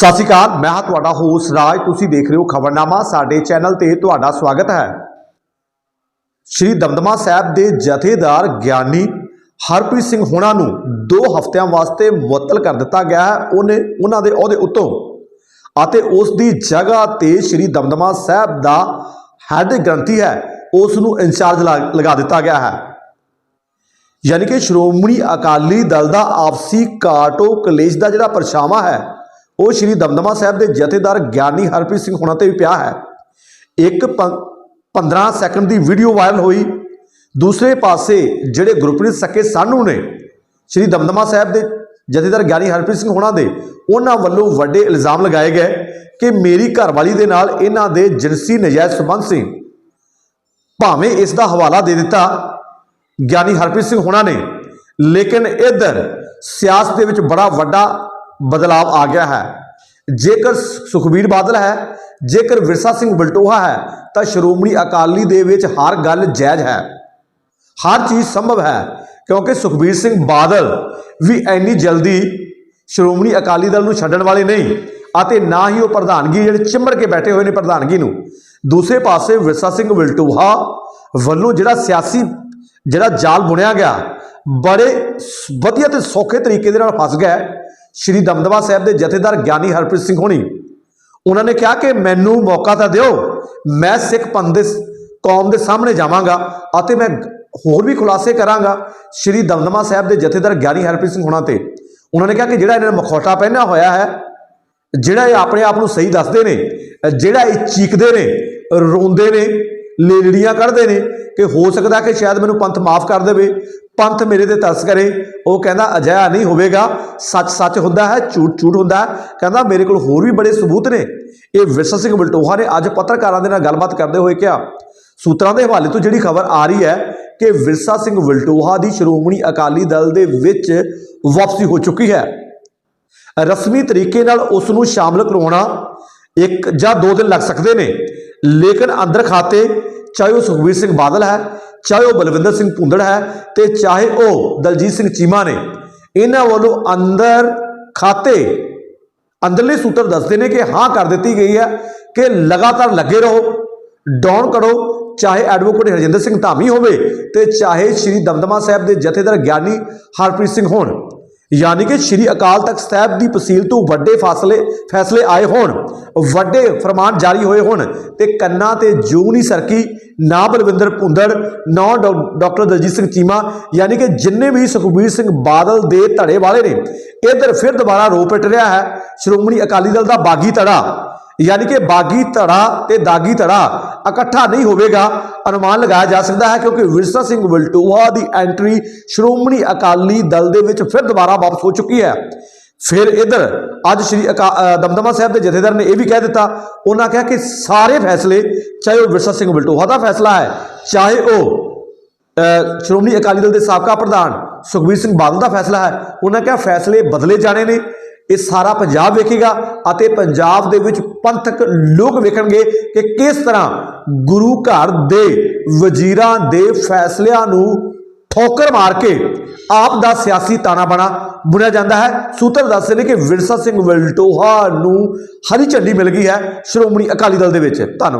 ਸਤਿ ਸ਼੍ਰੀ ਅਕਾਲ, ਮੈਂ ਹਾਂ ਤੁਹਾਡਾ ਹੋਸਟ ਰਾਜ। ਤੁਸੀਂ ਦੇਖ ਰਹੇ ਹੋ ਖਬਰਨਾਮਾ, ਸਾਡੇ ਚੈਨਲ ਤੇ ਤੁਹਾਡਾ ਸਵਾਗਤ ਹੈ। ਸ਼੍ਰੀ ਦਮਦਮਾ ਸਾਹਿਬ ਦੇ ਜਥੇਦਾਰ ਗਿਆਨੀ ਹਰਪ੍ਰੀਤ ਸਿੰਘ ਹੋਣਾ ਨੂੰ 2 ਹਫ਼ਤਿਆਂ ਵਾਸਤੇ ਮੁਅੱਤਲ ਕਰ ਦਿੱਤਾ ਗਿਆ ਹੈ। ਉਹਨੇ, ਉਹਨਾਂ ਦੇ ਅਹੁਦੇ ਉੱਤੋਂ ਅਤੇ ਉਸ ਦੀ ਜਗ੍ਹਾ ਤੇ ਸ਼੍ਰੀ ਦਮਦਮਾ ਸਾਹਿਬ ਦਾ ਹੈੱਡ ਗ੍ਰੰਥੀ ਹੈ, ਉਸ ਨੂੰ ਇੰਚਾਰਜ ਲਗਾ ਦਿੱਤਾ ਗਿਆ ਹੈ। ਯਾਨੀ ਕਿ ਸ਼੍ਰੋਮਣੀ ਅਕਾਲੀ ਦਲ ਦਾ ਆਪਸੀ ਕਾਟੋ ਕਲੇਸ਼ ਦਾ ਜਿਹੜਾ ਪਰਛਾਵਾਂ ਹੈ ਉਹ ਸ਼੍ਰੀ ਦਮਦਮਾ ਸਾਹਿਬ ਦੇ ਜਥੇਦਾਰ ਗਿਆਨੀ ਹਰਪ੍ਰੀਤ ਸਿੰਘ ਹੁਣਾਂ ਤੇ ਵੀ ਪਿਆ ਹੈ। ਇੱਕ ਪੰ- 15 ਸੈਕਿੰਡ ਦੀ ਵੀਡੀਓ ਵਾਇਰਲ ਹੋਈ। ਦੂਸਰੇ ਪਾਸੇ ਜਿਹੜੇ ਗੁਰਪ੍ਰੀਤ ਸਕੇ ਸਾਨੂੰ ਨੇ, ਸ਼੍ਰੀ ਦਮਦਮਾ ਸਾਹਿਬ ਦੇ ਜਥੇਦਾਰ ਗਿਆਨੀ ਹਰਪ੍ਰੀਤ ਸਿੰਘ ਹੋਣਾ ਦੇ, ਉਹਨਾਂ ਵੱਲੋਂ ਵੱਡੇ ਇਲਜ਼ਾਮ ਲਗਾਏ ਗਏ ਕਿ ਮੇਰੀ ਘਰਵਾਲੀ ਦੇ ਨਾਲ ਇਹਨਾਂ ਦੇ ਜਿਨਸੀ ਨਜਾਇਜ਼ ਸੰਬੰਧ ਸੀ। ਭਾਵੇਂ ਇਸ ਦਾ ਹਵਾਲਾ ਦੇ ਦਿੱਤਾ ਗਿਆਨੀ ਹਰਪ੍ਰੀਤ ਸਿੰਘ ਹੋਣਾ ਨੇ, ਲੇਕਿਨ ਇਧਰ ਸਿਆਸਤ ਦੇ ਵਿੱਚ ਬੜਾ ਵੱਡਾ ਬਦਲਾਵ ਆ ਗਿਆ ਹੈ। ਜੇਕਰ ਸੁਖਬੀਰ ਬਾਦਲ ਹੈ, ਜੇਕਰ ਵਿਰਸਾ ਸਿੰਘ ਬਲਟੋਹਾ ਹੈ, ਤਾਂ ਸ਼੍ਰੋਮਣੀ ਅਕਾਲੀ ਦੇ ਵਿੱਚ ਹਰ ਗੱਲ ਜਾਇਜ਼ ਹੈ। ਹਰ ਚੀਜ਼ ਸੰਭਵ ਹੈ, ਕਿਉਂਕਿ ਸੁਖਬੀਰ ਸਿੰਘ ਬਾਦਲ ਵੀ ਇੰਨੀ ਜਲਦੀ ਸ਼੍ਰੋਮਣੀ ਅਕਾਲੀ ਦਲ ਨੂੰ ਛੱਡਣ ਵਾਲੇ ਨਹੀਂ, ਅਤੇ ਨਾ ਹੀ ਉਹ ਪ੍ਰਧਾਨਗੀ ਜਿਹੜੇ ਚਿੰਬੜ ਕੇ ਬੈਠੇ ਹੋਏ ਨੇ ਪ੍ਰਧਾਨਗੀ ਨੂੰ। ਦੂਸਰੇ ਪਾਸੇ ਵਿਰਸਾ ਸਿੰਘ ਵਿਲਟੂਹਾ ਵੱਲੋਂ ਜਿਹੜਾ ਸਿਆਸੀ, ਜਿਹੜਾ ਜਾਲ ਬੁਣਿਆ ਗਿਆ, ਬੜੇ ਵਧੀਆ ਤੇ ਸੌਖੇ ਤਰੀਕੇ ਦੇ ਨਾਲ ਫਸ ਗਿਆ ਸ਼੍ਰੀ ਦਮਦਮਾ ਸਾਹਿਬ ਦੇ ਜਥੇਦਾਰ ਗਿਆਨੀ ਹਰਪ੍ਰੀਤ ਸਿੰਘ ਹੋਣੀ। ਉਹਨਾਂ ਨੇ ਕਿਹਾ ਕਿ ਮੈਨੂੰ ਮੌਕਾ ਤਾਂ ਦਿਓ, ਮੈਂ ਸਿੱਖ ਪੰਥ ਦੇ ਕੌਮ ਦੇ ਸਾਹਮਣੇ ਜਾਵਾਂਗਾ ਅਤੇ ਮੈਂ ਹੋਰ ਵੀ ਖੁਲਾਸੇ ਕਰਾਂਗਾ ਸ਼੍ਰੀ ਦਮਦਮਾ ਸਾਹਿਬ ਦੇ ਜਥੇਦਾਰ ਗਿਆਨੀ ਹਰਪ੍ਰੀਤ ਸਿੰਘ ਹੋਣਾ ਤੇ। ਉਹਨਾਂ ਨੇ ਕਿਹਾ ਕਿ ਜਿਹੜਾ ਇਹਨਾਂ ਨੇ ਮਖੌਟਾ ਪਹਿਨਿਆ ਹੋਇਆ ਹੈ, ਜਿਹੜਾ ਇਹ ਆਪਣੇ ਆਪ ਨੂੰ ਸਹੀ ਦੱਸਦੇ ਨੇ, ਜਿਹੜਾ ਇਹ ਚੀਕਦੇ ਨੇ, ਰੋਂਦੇ ਨੇ, ਲੇਲੜੀਆਂ ਕੱਢਦੇ ਨੇ ਕਿ ਹੋ ਸਕਦਾ ਕਿ ਸ਼ਾਇਦ ਮੈਨੂੰ ਪੰਥ ਮਾਫ ਕਰ ਦੇਵੇ ਪੰਥ ਮੇਰੇ ਤੇ ਤਰਸ ਕਰੇ, ਉਹ ਕਹਿੰਦਾ ਅਜਿਹਾ ਨਹੀਂ ਹੋਵੇਗਾ ਸੱਚ ਸੱਚ ਹੁੰਦਾ ਹੈ ਝੂਠ ਝੂਠ ਹੁੰਦਾ ਹੈ। ਕਹਿੰਦਾ ਮੇਰੇ ਕੋਲ ਹੋਰ ਵੀ ਬੜੇ ਸਬੂਤ ਨੇ। ਇਹ ਵਿਰਸਾ ਸਿੰਘ ਬਲਟੋਹਾ ਨੇ ਅੱਜ ਪੱਤਰਕਾਰਾਂ ਦੇ ਨਾਲ ਗੱਲਬਾਤ ਕਰਦੇ ਹੋਏ ਕਿਹਾ, ਸੂਤਰਾਂ ਦੇ ਹਵਾਲੇ ਤੋਂ ਜਿਹੜੀ ਖਬਰ ਆ ਰਹੀ ਹੈ ਕਿ ਵਿਰਸਾ ਸਿੰਘ ਵਲਟੋਹਾ ਦੀ ਸ਼੍ਰੋਮਣੀ ਅਕਾਲੀ ਦਲ ਦੇ ਵਿੱਚ ਵਾਪਸੀ ਹੋ ਚੁੱਕੀ ਹੈ। ਰਸਮੀ ਤਰੀਕੇ ਨਾਲ ਉਸ ਨੂੰ ਸ਼ਾਮਲ ਕਰਵਾਉਣਾ ਇੱਕ ਜਾਂ ਦੋ ਦਿਨ ਲੱਗ ਸਕਦੇ ਨੇ। ਲੇਕਿਨ ਅੰਦਰ ਖਾਤੇ ਚਾਹੇ ਉਹ ਸੁਖਬੀਰ ਸਿੰਘ ਬਾਦਲ ਹੈ ਚਾਹੇ ਉਹ ਬਲਵਿੰਦਰ ਸਿੰਘ ਭੁੰਦੜ ਹੈ ਤੇ ਚਾਹੇ ਉਹ ਦਲਜੀਤ ਸਿੰਘ ਚੀਮਾ ਨੇ, ਇਹਨਾਂ ਵੱਲੋਂ ਅੰਦਰ ਖਾਤੇ, ਅੰਦਰਲੇ ਸੂਤਰ ਦੱਸਦੇ ਨੇ ਕਿ ਹਾਂ ਕਰ ਦਿੱਤੀ ਗਈ ਹੈ ਕਿ ਲਗਾਤਾਰ ਲੱਗੇ ਰਹੋ, ਡਾਊਨ ਕਰੋ, ਚਾਹੇ ਐਡਵੋਕੇਟ ਹਰਜਿੰਦਰ ਸਿੰਘ ਧਾਮੀ ਹੋਵੇ ਤੇ ਚਾਹੇ ਸ਼੍ਰੀ ਦਮਦਮਾ ਸਾਹਿਬ ਦੇ ਜਥੇਦਾਰ ਗਿਆਨੀ ਹਰਪ੍ਰੀਤ ਸਿੰਘ ਹੋਣ। ਯਾਨੀ ਕਿ ਸ਼੍ਰੀ ਅਕਾਲ ਤਖਤ ਸਾਹਿਬ ਦੀ ਤਹਿਸੀਲ ਤੋਂ ਵੱਡੇ ਫਾਸਲੇ, ਫੈਸਲੇ ਆਏ ਹੋਣ, ਵੱਡੇ ਫਰਮਾਨ ਜਾਰੀ ਹੋਏ ਹੋਣ ਤੇ ਕੰਨਾਂ ਤੇ ਜੂ ਸਰਕੀ, ਨਾ ਬਲਵਿੰਦਰ ਭੁੰਦੜ, ਨਾ ਡਾਕ- ਡਾਕਟਰ ਦਲਜੀਤ ਸਿੰਘ ਚੀਮਾ, ਯਾਨੀ ਕਿ ਜਿੰਨੇ ਵੀ ਸੁਖਬੀਰ ਸਿੰਘ ਬਾਦਲ ਦੇ ਧੜੇ ਵਾਲੇ ਨੇ, ਇਧਰ ਫਿਰ ਦੁਬਾਰਾ ਰੋ ਪਿੱਟ ਰਿਹਾ ਹੈ, ਸ਼੍ਰੋਮਣੀ ਅਕਾਲੀ ਦਲ ਦਾ ਬਾਗੀ ਧੜਾ। ਯਾਨੀ ਕਿ ਬਾਗੀ ਧੜਾ ਤੇ ਦਾਗੀ ਧੜਾ ਇਕੱਠਾ ਨਹੀਂ ਹੋਵੇਗਾ, ਅਨੁਮਾਨ ਲਗਾਇਆ ਜਾ ਸਕਦਾ ਹੈ ਕਿਉਂਕਿ ਵਿਰਸਾ ਸਿੰਘ ਵਲਟੋਹਾ ਦੀ ਐਂਟਰੀ ਸ਼੍ਰੋਮਣੀ ਅਕਾਲੀ ਦਲ ਦੇ ਵਿੱਚ ਫਿਰ ਦੁਬਾਰਾ ਵਾਪਸ ਹੋ ਚੁੱਕੀ ਹੈ। ਫਿਰ ਇਧਰ ਅੱਜ ਸ਼੍ਰੀ ਅਕਾ- ਦਮਦਮਾ ਸਾਹਿਬ ਦੇ ਜਥੇਦਾਰ ਨੇ ਇਹ ਵੀ ਕਹਿ ਦਿੱਤਾ, ਉਹਨਾਂ ਕਿਹਾ ਕਿ ਸਾਰੇ ਫੈਸਲੇ, ਚਾਹੇ ਉਹ ਵਿਰਸਾ ਸਿੰਘ ਵਲਟੋਹਾ ਦਾ ਫੈਸਲਾ ਹੈ, ਚਾਹੇ ਉਹ ਸ਼੍ਰੋਮਣੀ ਅਕਾਲੀ ਦਲ ਦੇ ਸਾਬਕਾ ਪ੍ਰਧਾਨ ਸੁਖਬੀਰ ਸਿੰਘ ਬਾਦਲ ਦਾ ਫੈਸਲਾ ਹੈ, ਉਹਨਾਂ ਕਿਹਾ ਫੈਸਲੇ ਬਦਲੇ ਜਾਣੇ ਨੇ। ਇਹ ਸਾਰਾ ਪੰਜਾਬ ਵੇਖੇਗਾ ਅਤੇ ਪੰਜਾਬ ਦੇ ਵਿੱਚ ਪੰਥਕ ਲੋਕ ਵੇਖਣਗੇ ਕਿ ਕਿਸ ਤਰ੍ਹਾਂ ਗੁਰੂ ਘਰ ਦੇ ਵਜ਼ੀਰਾਂ ਦੇ ਫੈਸਲਿਆਂ ਨੂੰ ਠੋਕਰ ਮਾਰ ਕੇ ਆਪ ਦਾ ਸਿਆਸੀ ਤਾਣਾ ਬਣਾ ਬੁਣਿਆ ਜਾਂਦਾ ਹੈ। ਸੂਤਰ ਦੱਸਦੇ ਨੇ ਕਿ ਵਿਰਸਾ ਸਿੰਘ ਵਲਟੋਹਾ ਨੂੰ ਹਰੀ ਝੰਡੀ ਮਿਲ ਗਈ ਹੈ। ਸ਼੍ਰੋਮਣੀ ਅਕਾਲੀ ਦਲ ਦੇ ਵਿੱਚ। ਧੰਨਵਾਦ।